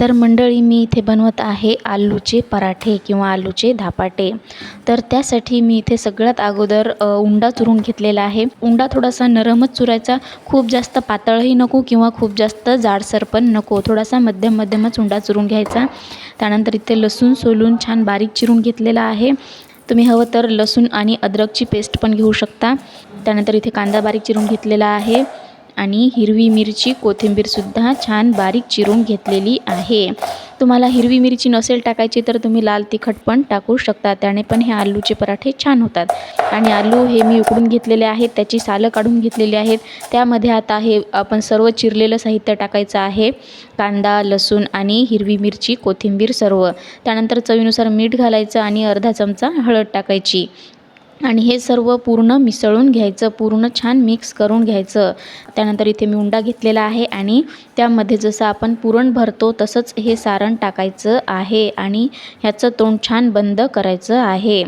तर मंडळी मी इथे बनवत आहे आलूचे पराठे किंवा आलूचे धापाटे. तर त्यासाठी मी इथे सगळ्यात अगोदर उंडा चुरून घेतलेला आहे. उंडा थोडासा नरमच चुरायचा. खूप जास्त पातळही नको किंवा खूप जास्त जाडसर पण नको. थोडासा मध्यम मध्यमच उंडा चुरून घ्यायचा. त्यानंतर इथे लसूण सोलून छान बारीक चिरून घेतलेला आहे. तुम्ही हवं तर लसूण आणि अद्रकची पेस्ट पण घेऊ शकता. त्यानंतर इथे कांदा बारीक चिरून घेतलेला आहे. आणि हिरवी मिरची कोथिंबीरसुद्धा छान बारीक चिरून घेतलेली आहे. तुम्हाला हिरवी मिरची नसेल टाकायची तर तुम्ही लाल तिखट पण टाकू शकता. त्याने पण हे आलूचे पराठे छान होतात. आणि आलू हे मी उकडून घेतलेले आहेत. त्याची सालं काढून घेतलेली आहेत. त्यामध्ये आता हे आपण सर्व चिरलेलं साहित्य टाकायचं आहे. कांदा लसूण आणि हिरवी मिरची कोथिंबीर सर्व. त्यानंतर चवीनुसार मीठ घालायचं आणि अर्धा चमचा हळद टाकायची. आणि हे सर्व पूर्ण मिसळून घ्यायचं पूर्ण छान मिक्स करून घ्यायचं. त्यानंतर इथे मी उंडा घेतलेला आहे आणि त्यामध्ये जसं आपण पुरण भरतो तसंच हे सारण टाकायचं आहे आणि ह्याचं तोंड छान बंद करायचं आहे.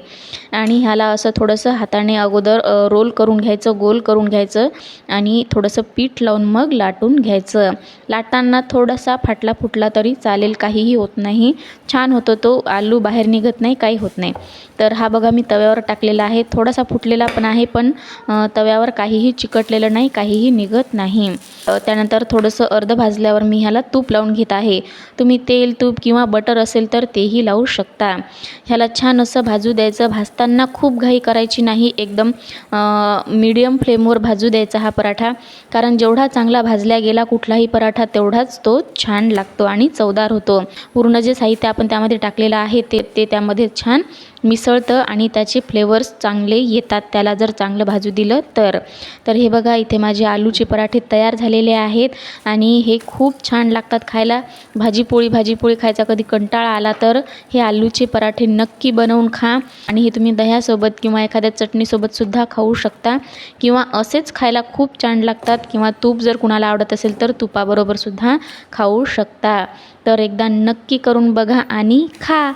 आणि ह्याला असं थोडंसं हाताने अगोदर रोल करून घ्यायचं गोल करून घ्यायचं आणि थोडंसं पीठ लावून मग लाटून घ्यायचं. लाटताना थोडासा फाटला फुटला तरी चालेल काहीही होत नाही. छान होतो तो आलू बाहेर निघत नाही काही होत नाही. तर हा बघा मी तव्यावर टाकलेला आहे. थोडासा फुटलेला पण आहे पण तव्यावर काहीही चिकटलेलं नाही काहीही निघत नाही. त्यानंतर थोडंसं अर्ध भाजल्यावर मी ह्याला तूप लावून घेत आहे. तुम्ही तेल तूप किंवा बटर असेल तर तेही लावू शकता. ह्याला छान असं भाजू द्यायचं. भाजताना खूप घाई करायची नाही. एकदम मीडियम फ्लेमवर भाजू द्यायचा हा पराठा. कारण जेवढा चांगला भाजल्या गेला कुठलाही पराठा तेवढाच तो छान लागतो आणि चवदार होतो. पूर्ण जे साहित्य आपण त्यामध्ये टाकलेलं आहे ते ते त्यामध्ये छान मिसळतं आणि त्याचे फ्लेवर्स चांगले येतात त्याला जर चांगलं भाजू दिलं तर. तर हे बघा इथे माझे आलूचे पराठे तयार झालेले आहेत आणि हे खूप छान लागतात खायला. भाजी पोळी भाजी पोळी खायचा कधी कंटाळा आला तर हे आलूचे पराठे नक्की बनवून खा. आणि हे तुम्ही दह्यासोबत किंवा एखाद्या चटणीसोबतसुद्धा खाऊ शकता. किंवा असेच खायला खूप छान लागतात किंवा तूप जर कुणाला आवडत असेल तर तुपाबरोबरसुद्धा खाऊ शकता. तर एकदा नक्की करून बघा आणि खा.